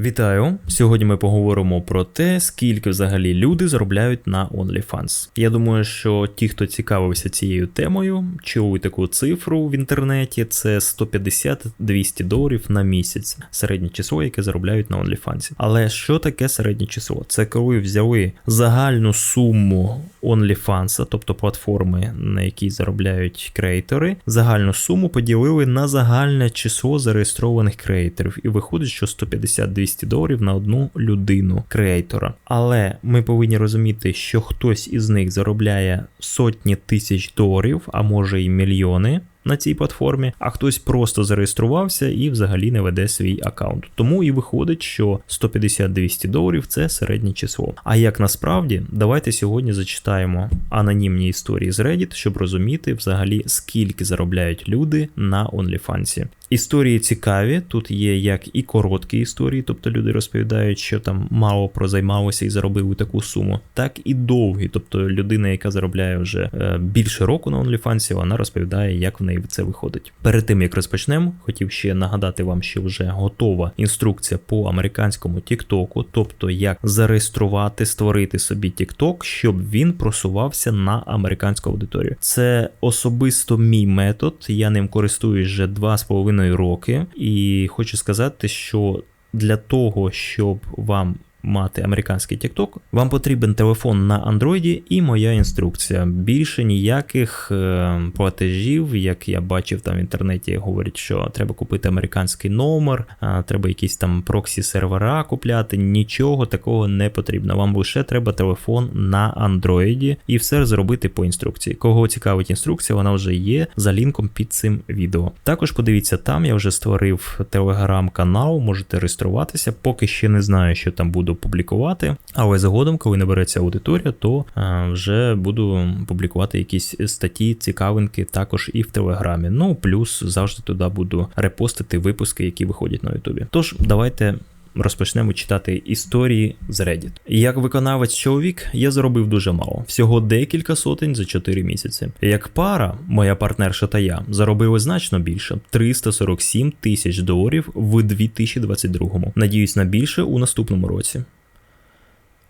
Вітаю! Сьогодні ми поговоримо про те, скільки взагалі люди заробляють на OnlyFans. Я думаю, що ті, хто цікавився цією темою, чули таку цифру в інтернеті, це 150-200 доларів на місяць, середнє число, яке заробляють на OnlyFans. Але що таке середнє число? Це коли взяли загальну суму OnlyFans, тобто платформи, на якій заробляють креатори, загальну суму поділили на загальне число зареєстрованих креаторів, і виходить, що 150-200 200 доларів на одну людину креатора. Але ми повинні розуміти, що хтось із них заробляє сотні тисяч доларів, а може і мільйони на цій платформі, а хтось просто зареєструвався і взагалі не веде свій аккаунт. Тому і виходить, що 150-200 доларів це середнє число. А як насправді, давайте сьогодні зачитаємо анонімні історії з Reddit, щоб розуміти взагалі скільки заробляють люди на OnlyFans. Історії цікаві, тут є як і короткі історії, тобто люди розповідають, що там мало прозаймалося і заробили таку суму, так і довгі. Тобто людина, яка заробляє вже е, більше року на OnlyFans, вона розповідає, як в неї це виходить. Перед тим як розпочнемо, хотів ще нагадати вам, що вже готова інструкція по американському TikTok, тобто як зареєструвати, створити собі TikTok, щоб він просувався на американську аудиторію. Це особисто мій метод. Я ним користуюсь вже 2,5 роки, і хочу сказати, що для того, щоб вам мати американський TikTok, вам потрібен телефон на Android і моя інструкція. Більше ніяких е, платежів, як я бачив там в інтернеті, говорять, що треба купити американський номер, треба якісь там проксі сервера купляти. Нічого такого не потрібно. Вам лише треба телефон на Android і все зробити по інструкції. Кого цікавить інструкція, вона вже є за лінком під цим відео. Також подивіться там, я вже створив телеграм-канал, можете реєструватися, поки ще не знаю, що там буду публікувати. Але згодом, коли набереться аудиторія, то вже буду публікувати якісь статті, цікавинки також і в Телеграмі. Ну, плюс завжди туди буду репостити випуски, які виходять на Ютубі. Тож, давайте. Розпочнемо читати історії з Reddit. Як виконавець чоловік, я заробив дуже мало, всього декілька сотень за 4 місяці. Як пара, моя партнерша та я заробили значно більше 347 тисяч доларів в 2022-му. Надіюсь на більше у наступному році.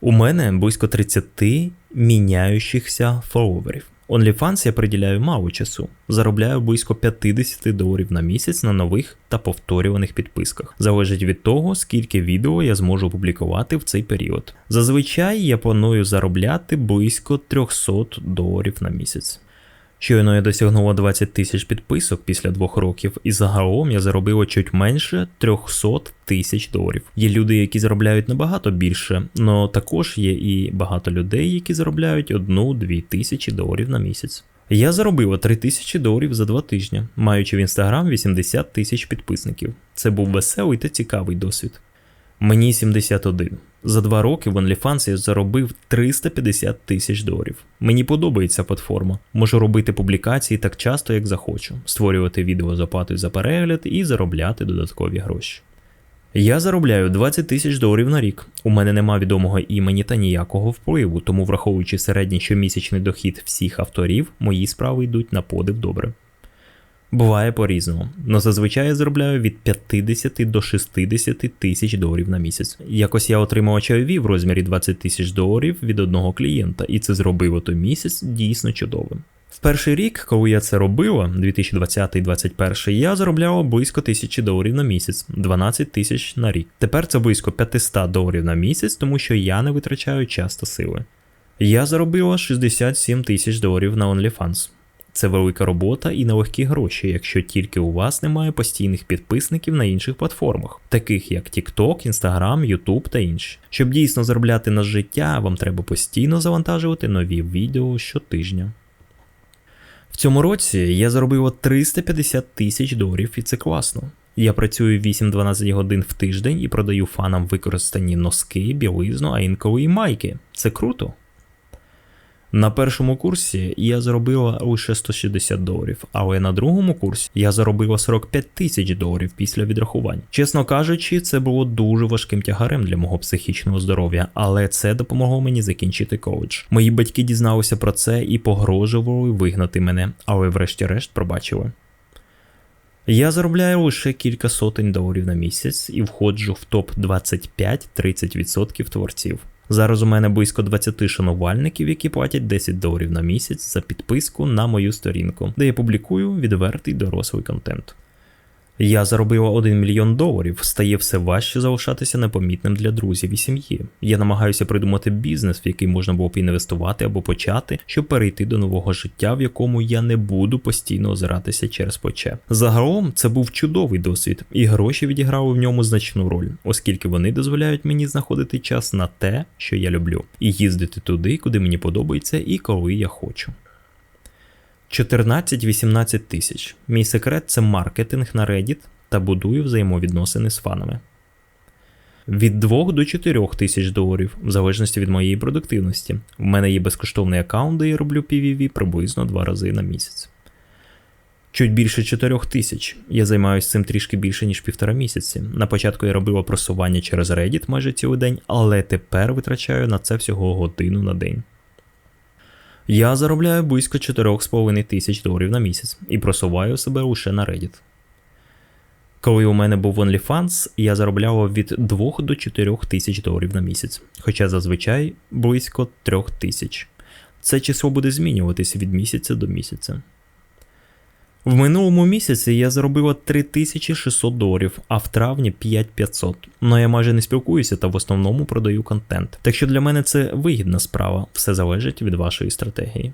У мене близько 30 міняючихся фоловерів. OnlyFans я приділяю мало часу, заробляю близько 50 доларів на місяць на нових та повторюваних підписках. Залежить від того, скільки відео я зможу публікувати в цей період. Зазвичай я планую заробляти близько 300 доларів на місяць. Щойно я досягнула 20 тисяч підписок після двох років, і загалом я заробила чуть менше 300 тисяч доларів. Є люди, які заробляють набагато більше, але також є і багато людей, які заробляють 1-2 тисячі доларів на місяць. Я заробила 3 тисячі доларів за два тижні, маючи в інстаграм 80 тисяч підписників. Це був веселий та цікавий досвід. Мені 71. За два роки в OnlyFans я заробив 350 тисяч доларів. Мені подобається платформа. Можу робити публікації так часто, як захочу, створювати відео з оплатою за перегляд і заробляти додаткові гроші. Я заробляю 20 тисяч доларів на рік. У мене нема відомого імені та ніякого впливу, тому, враховуючи середній щомісячний дохід всіх авторів, мої справи йдуть на подив добре. Буває по-різному, але зазвичай я заробляю від 50 до 60 тисяч доларів на місяць. Якось я отримав чайові в розмірі 20 тисяч доларів від одного клієнта, і це зробило той місяць дійсно чудовим. В перший рік, коли я це робила, 2020-2021, я заробляла близько тисячі доларів на місяць, 12 тисяч на рік. Тепер це близько 500 доларів на місяць, тому що я не витрачаю часто сили. Я заробила 67 тисяч доларів на OnlyFans. Це велика робота і нелегкі гроші, якщо тільки у вас немає постійних підписників на інших платформах, таких як TikTok, Instagram, YouTube та інші. Щоб дійсно заробляти на життя, вам треба постійно завантажувати нові відео щотижня. В цьому році я заробила 350 тисяч доларів, і це класно. Я працюю 8-12 годин в тиждень і продаю фанам використані носки, білизну, а інколи і майки. Це круто. На першому курсі я заробила лише 160 доларів, але на другому курсі я заробила 45 тисяч доларів після відрахувань. Чесно кажучи, це було дуже важким тягарем для мого психічного здоров'я, але це допомогло мені закінчити коледж. Мої батьки дізналися про це і погрожували вигнати мене, але врешті-решт пробачили. Я заробляю лише кілька сотень доларів на місяць і входжу в топ 25-30% творців. Зараз у мене близько 20 шанувальників, які платять 10 доларів на місяць за підписку на мою сторінку, де я публікую відвертий дорослий контент. Я заробила 1 мільйон доларів, стає все важче залишатися непомітним для друзів і сім'ї. Я намагаюся придумати бізнес, в який можна було б інвестувати або почати, щоб перейти до нового життя, в якому я не буду постійно озиратися через плече. Загалом це був чудовий досвід, і гроші відіграли в ньому значну роль, оскільки вони дозволяють мені знаходити час на те, що я люблю, і їздити туди, куди мені подобається і коли я хочу. 14-18 тисяч. Мій секрет це маркетинг на Reddit та будую взаємовідносини з фанами. Від 2 до 4 тисяч доларів, в залежності від моєї продуктивності. В мене є безкоштовний аккаунт, де я роблю PVV приблизно 2 рази на місяць. Чуть більше 4 тисяч. Я займаюся цим трішки більше, ніж півтора місяці. На початку я робила просування через Reddit майже цілий день, але тепер витрачаю на це всього годину на день. Я заробляю близько 4,5 тисяч доларів на місяць і просуваю себе лише на Reddit. Коли у мене був OnlyFans, я заробляв від 2 до 4 тисяч доларів на місяць, хоча зазвичай близько 3 тисяч. Це число буде змінюватися від місяця до місяця. В минулому місяці я заробила 3600 доларів, а в травні 5500. Но я майже не спілкуюся та в основному продаю контент. Так що для мене це вигідна справа, все залежить від вашої стратегії.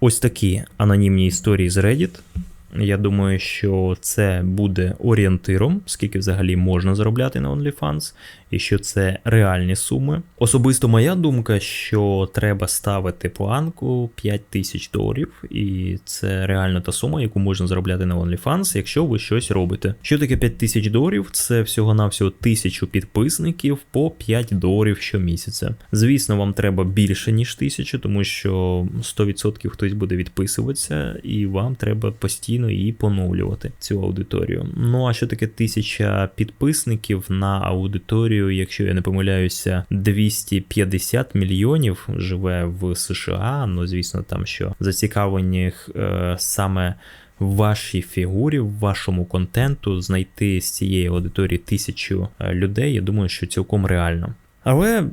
Ось такі анонімні історії з Reddit. Я думаю, що це буде орієнтиром, скільки взагалі можна заробляти на OnlyFans, і що це реальні суми. Особисто моя думка, що треба ставити планку 5 тисяч доларів, і це реально та сума, яку можна заробляти на OnlyFans, якщо ви щось робите. Що таке 5 тисяч доларів? Це всього-навсього тисячу підписників по 5 доларів щомісяця. Звісно, вам треба більше, ніж тисячу, тому що 100% хтось буде відписуватися, і вам треба постійно її поновлювати, цю аудиторію. Ну а що таке тисяча підписників на аудиторію? Якщо я не помиляюся, 250 мільйонів живе в США. Ну звісно, там що зацікавлених е, саме вашій фігурі, вашому контенту знайти з цієї аудиторії тисячу е, людей. Я думаю, що цілком реально. Але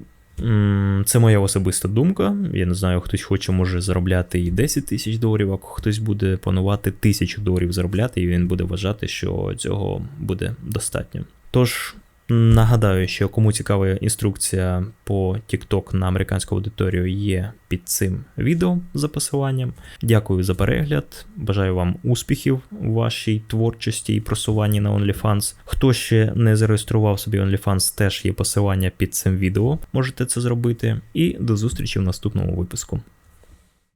це моя особиста думка. Я не знаю, хтось хоче може заробляти і 10 тисяч доларів, а хтось буде планувати тисячу доларів заробляти, і він буде вважати, що цього буде достатньо. Тож. Нагадаю, що кому цікава інструкція по TikTok на американську аудиторію є під цим відео за посиланням. Дякую за перегляд. Бажаю вам успіхів у вашій творчості і просуванні на OnlyFans. Хто ще не зареєстрував собі OnlyFans, теж є посилання під цим відео. Можете це зробити. І до зустрічі в наступному випуску.